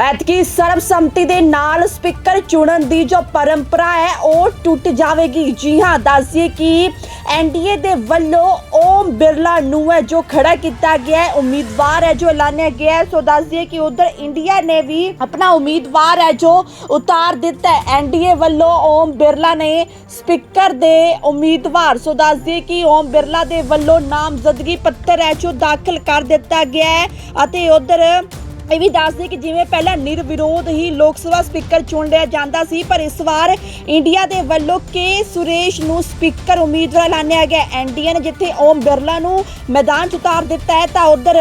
ਐਤਕੀ ਸਰਬਸੰਮਤੀ ਦੇ ਨਾਲ ਸਪੀਕਰ ਚੁਣਨ ਦੀ ਜੋ ਪਰੰਪਰਾ ਹੈ, ਉਹ ਟੁੱਟ ਜਾਵੇਗੀ। ਜੀ ਹਾਂ ਦੱਸਿਏ ਕਿ ਐਨਡੀਏ ਦੇ ਵੱਲੋਂ ਓਮ ਬਿਰਲਾ ਨੂੰ ਹੈ ਜੋ ਖੜਾ ਕੀਤਾ ਗਿਆ ਹੈ, ਉਮੀਦਵਾਰ ਹੈ ਜੋ ਐਲਾਨਿਆ ਗਿਆ ਹੈ। ਸੋ ਦੱਸਿਏ ਕਿ ਉਧਰ ਇੰਡੀਆ ਨੇ ਵੀ ਆਪਣਾ ਉਮੀਦਵਾਰ ਹੈ ਜੋ ਉਤਾਰ ਦਿੱਤਾ ਹੈ। ਐਨਡੀਏ ਵੱਲੋਂ ਓਮ ਬਿਰਲਾ ਨੇ ਸਪੀਕਰ ਦੇ ਉਮੀਦਵਾਰ, ਸੋ ਦੱਸਦੀਏ ਕਿ ਓਮ ਬਿਰਲਾ ਦੇ ਵੱਲੋਂ ਨਾਮਜ਼ਦਗੀ ਪੱਤਰ ਹੈ ਜੋ ਦਾਖਲ ਕਰ ਦਿੱਤਾ ਗਿਆ ਹੈ ਅਤੇ ਉਧਰ ਇਹ ਵੀ ਦੱਸਦੇ ਕਿ ਜਿਵੇਂ ਪਹਿਲਾਂ ਨਿਰਵਿਰੋਧ ਹੀ ਲੋਕ ਸਭਾ ਸਪੀਕਰ ਚੁਣ ਲਿਆ ਜਾਂਦਾ ਸੀ, ਪਰ ਇਸ ਵਾਰ ਇੰਡੀਆ ਦੇ ਵੱਲੋਂ ਕੇ ਸੁਰੇਸ਼ ਨੂੰ ਸਪੀਕਰ ਉਮੀਦਵਾਰ ਐਲਾਨਿਆ ਗਿਆ। ਐਨਡੀਏ ਨੇ ਜਿੱਥੇ ਓਮ ਬਿਰਲਾ ਨੂੰ ਮੈਦਾਨ 'ਚ ਉਤਾਰ ਦਿੱਤਾ ਹੈ, ਤਾਂ ਉਧਰ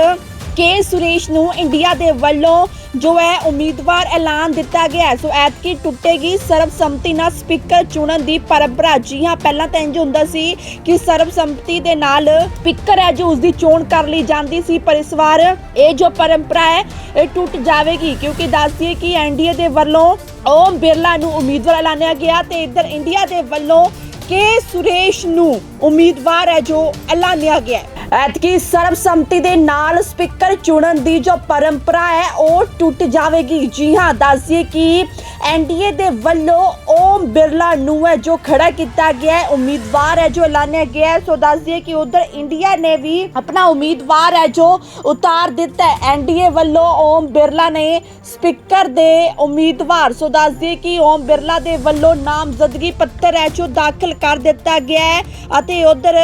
ਕੇ ਸੁਰੇਸ਼ ਨੂੰ ਇੰਡੀਆ ਦੇ ਵੱਲੋਂ ਜੋ ਹੈ ਉਮੀਦਵਾਰ ਐਲਾਨ ਦਿੱਤਾ ਗਿਆ ਸੋ ਐਤਕੀ ਟੁੱਟੇਗੀ ਸਰਬਸੰਮਤੀ ਨਾਲ ਸਪੀਕਰ ਚੁਣਨ ਦੀ ਪਰੰਪਰਾ। ਜੀ ਹਾਂ, ਪਹਿਲਾਂ ਤਾਂ ਇੰਜ ਹੁੰਦਾ ਸੀ ਕਿ ਸਰਬਸੰਮਤੀ ਦੇ ਨਾਲ ਸਪੀਕਰ ਹੈ ਜੋ ਉਸ ਦੀ ਚੋਣ ਕਰ ਲਈ ਜਾਂਦੀ ਸੀ, ਪਰ ਇਸ ਵਾਰ ਇਹ ਜੋ ਪਰੰਪਰਾ ਹੈ, ਇਹ ਟੁੱਟ ਜਾਵੇਗੀ। ਕਿਉਂਕਿ ਦੱਸਦੀਏ ਕਿ ਐਨਡੀਏ ਦੇ ਵੱਲੋਂ ਓਮ ਬਿਰਲਾ ਨੂੰ ਉਮੀਦਵਾਰ ਐਲਾਨਿਆ ਗਿਆ ਤੇ ਇੱਧਰ ਇੰਡੀਆ ਦੇ ਵੱਲੋਂ ਕੇ ਸੁਰੇਸ਼ ਨੂੰ ਉਮੀਦਵਾਰ ਹੈ ਜੋ ਐਲਾਨਿਆ ਗਿਆ ਐਤਕੀ ਸਰਬਸੰਮਤੀ ਦੇ ਨਾਲ ਸਪੀਕਰ ਚੁਣਨ ਦੀ ਜੋ ਪਰੰਪਰਾ ਹੈ, ਉਹ ਟੁੱਟ ਜਾਵੇਗੀ। ਜੀ ਹਾਂ ਦੱਸਿਏ ਕਿ ਐਨਡੀਏ ਦੇ ਵੱਲੋਂ ਓਮ ਬਿਰਲਾ ਨੂੰ ਹੈ, ਜੋ ਖੜਾ ਕੀਤਾ ਗਿਆ ਹੈ, ਉਮੀਦਵਾਰ ਹੈ, ਜੋ ਐਲਾਨਿਆ ਗਿਆ ਹੈ। ਸੋ ਦੱਸਦੀਏ ਕਿ ਉਧਰ ਇੰਡੀਆ ਨੇ ਵੀ ਆਪਣਾ ਉਮੀਦਵਾਰ ਹੈ, ਜੋ ਉਤਾਰ ਦਿੱਤਾ ਹੈ। ਐਨਡੀਏ ਵੱਲੋਂ ਓਮ ਬਿਰਲਾ ਨੇ ਸਪੀਕਰ ਦੇ ਉਮੀਦਵਾਰ, ਸੋ ਦੱਸਦੀਏ ਕਿ ਓਮ ਬਿਰਲਾ ਦੇ ਵੱਲੋਂ ਨਾਮਜ਼ਦਗੀ ਪੱਤਰ ਹੈ, ਜੋ ਦਾਖਲ ਕਰ ਦਿੱਤਾ ਗਿਆ ਹੈ ਅਤੇ ਉਧਰ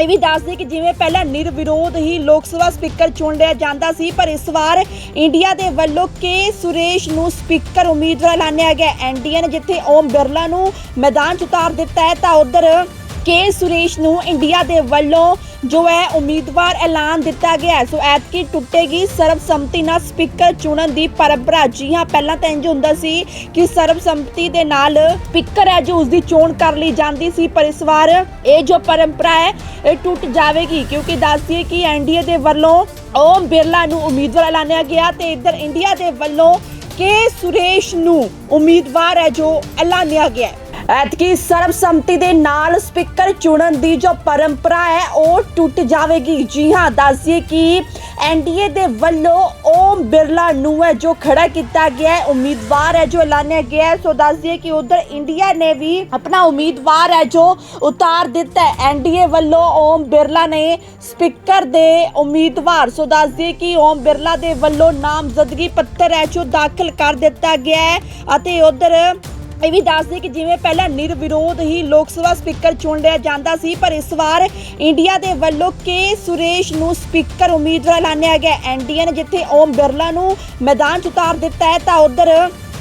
ਇਹ ਵੀ ਦੱਸਦੇ ਕਿ ਜਿਵੇਂ ਪਹਿਲਾਂ ਨਿਰਵਿਰੋਧ ਹੀ ਲੋਕ ਸਭਾ ਸਪੀਕਰ ਚੁਣ ਲਿਆ ਜਾਂਦਾ ਸੀ, ਪਰ ਇਸ ਵਾਰ ਇੰਡੀਆ ਦੇ ਵੱਲੋਂ ਕੇ ਸੁਰੇਸ਼ ਨੂੰ ਸਪੀਕਰ ਉਮੀਦਵਾਰ ਐਲਾਨਿਆ ਗਿਆ। ਐਨਡੀਏ ਨੇ ਜਿੱਥੇ ਓਮ ਬਿਰਲਾ ਨੂੰ ਮੈਦਾਨ 'ਚ ਉਤਾਰ ਦਿੱਤਾ ਹੈ, ਤਾਂ ਉਧਰ ਕੇ ਸੁਰੇਸ਼ ਨੂੰ ਇੰਡੀਆ ਦੇ ਵੱਲੋਂ ਜੋ ਹੈ ਉਮੀਦਵਾਰ ਐਲਾਨ ਦਿੱਤਾ ਗਿਆ ਸੋ ਐਤਕੀ ਟੁੱਟੇਗੀ ਸਰਬਸੰਮਤੀ ਨਾਲ ਸਪੀਕਰ ਚੁਣਨ ਦੀ ਪਰੰਪਰਾ। ਜੀ ਹਾਂ, ਪਹਿਲਾਂ ਤਾਂ ਇੰਜ ਹੁੰਦਾ ਸੀ ਕਿ ਸਰਬਸੰਮਤੀ ਦੇ ਨਾਲ ਸਪੀਕਰ ਹੈ ਜੋ ਉਸ ਦੀ ਚੋਣ ਕਰ ਲਈ ਜਾਂਦੀ ਸੀ। ਪਰ ਇਸ ਵਾਰ ਇਹ ਜੋ ਪਰੰਪਰਾ ਹੈ, ਇਹ ਟੁੱਟ ਜਾਵੇਗੀ। ਕਿਉਂਕਿ ਦੱਸਦੀ ਕਿ ਐਨਡੀਏ ਦੇ ਵੱਲੋਂ ਓਮ ਬਿਰਲਾ ਨੂੰ ਉਮੀਦਵਾਰ ਐਲਾਨਿਆ ਗਿਆ ਤੇ ਇੱਧਰ ਇੰਡੀਆ ਦੇ ਵੱਲੋਂ ਕੇ ਸੁਰੇਸ਼ ਨੂੰ ਉਮੀਦਵਾਰ ਹੈ ਜੋ ਐਲਾਨਿਆ ਗਿਆ ਐਤਕੀ ਸਰਬਸੰਮਤੀ ਦੇ ਨਾਲ ਸਪੀਕਰ ਚੁਣਨ ਦੀ ਜੋ ਪਰੰਪਰਾ ਹੈ, ਉਹ ਟੁੱਟ ਜਾਵੇਗੀ। ਜੀ ਹਾਂ ਦੱਸਿਏ ਕਿ ਐਨਡੀਏ ਦੇ ਵੱਲੋਂ ਓਮ ਬਿਰਲਾ ਨੂੰ ਹੈ ਜੋ ਖੜਾ ਕੀਤਾ ਗਿਆ ਹੈ, ਉਮੀਦਵਾਰ ਹੈ ਜੋ ਐਲਾਨਿਆ ਗਿਆ ਹੈ। ਸੋ ਦੱਸਦੀਏ ਕਿ ਉਧਰ ਇੰਡੀਆ ਨੇ ਵੀ ਆਪਣਾ ਉਮੀਦਵਾਰ ਹੈ ਜੋ ਉਤਾਰ ਦਿੱਤਾ ਹੈ। ਐਨਡੀਏ ਵੱਲੋਂ ਓਮ ਬਿਰਲਾ ਨੇ ਸਪੀਕਰ ਦੇ ਉਮੀਦਵਾਰ, ਸੋ ਦੱਸਦੀਏ ਕਿ ਓਮ ਬਿਰਲਾ ਦੇ ਵੱਲੋਂ ਨਾਮਜ਼ਦਗੀ ਪੱਤਰ ਹੈ ਜੋ ਦਾਖਲ ਕਰ ਦਿੱਤਾ ਗਿਆ ਹੈ ਅਤੇ ਉਧਰ ਇਹ ਵੀ ਦੱਸਦੇ ਕਿ ਜਿਵੇਂ ਪਹਿਲਾਂ ਨਿਰਵਿਰੋਧ ਹੀ ਲੋਕ ਸਭਾ ਸਪੀਕਰ ਚੁਣ ਲਿਆ ਜਾਂਦਾ ਸੀ, ਪਰ ਇਸ ਵਾਰ ਇੰਡੀਆ ਦੇ ਵੱਲੋਂ ਕੇ ਸੁਰੇਸ਼ ਨੂੰ ਸਪੀਕਰ ਉਮੀਦਵਾਰ ਐਲਾਨਿਆ ਗਿਆ। ਐਨਡੀਏ ਨੇ ਜਿੱਥੇ ਓਮ ਬਿਰਲਾ ਨੂੰ ਮੈਦਾਨ 'ਚ ਉਤਾਰ ਦਿੱਤਾ ਹੈ, ਤਾਂ ਉਧਰ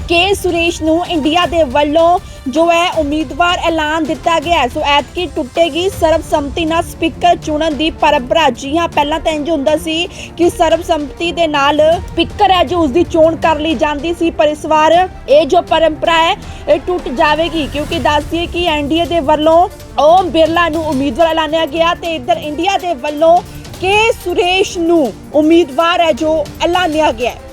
ਕੇ ਸੁਰੇਸ਼ ਨੂੰ ਇੰਡੀਆ ਦੇ ਵੱਲੋਂ ਜੋ ਹੈ ਉਮੀਦਵਾਰ ਐਲਾਨ ਦਿੱਤਾ ਗਿਆ ਸੋ ਐਤਕੀ ਟੁੱਟੇਗੀ ਸਰਬਸੰਮਤੀ ਨਾਲ ਸਪੀਕਰ ਚੁਣਨ ਦੀ ਪਰੰਪਰਾ। ਜੀ ਹਾਂ, ਪਹਿਲਾਂ ਤਾਂ ਇੰਜ ਹੁੰਦਾ ਸੀ ਕਿ ਸਰਬਸੰਮਤੀ ਦੇ ਨਾਲ ਸਪੀਕਰ ਹੈ ਜੋ ਉਸ ਦੀ ਚੋਣ ਕਰ ਲਈ ਜਾਂਦੀ ਸੀ, ਪਰ ਇਸ ਵਾਰ ਇਹ ਜੋ ਪਰੰਪਰਾ ਹੈ, ਇਹ ਟੁੱਟ ਜਾਵੇਗੀ। ਕਿਉਂਕਿ ਦੱਸਦੀਏ ਕਿ ਐਨਡੀਏ ਦੇ ਵੱਲੋਂ ਓਮ ਬਿਰਲਾ ਨੂੰ ਉਮੀਦਵਾਰ ਐਲਾਨਿਆ ਗਿਆ ਤੇ ਇੱਧਰ ਇੰਡੀਆ ਦੇ ਵੱਲੋਂ ਕੇ ਸੁਰੇਸ਼ ਨੂੰ ਉਮੀਦਵਾਰ ਹੈ ਜੋ ਐਲਾਨਿਆ ਗਿਆ ਹੈ।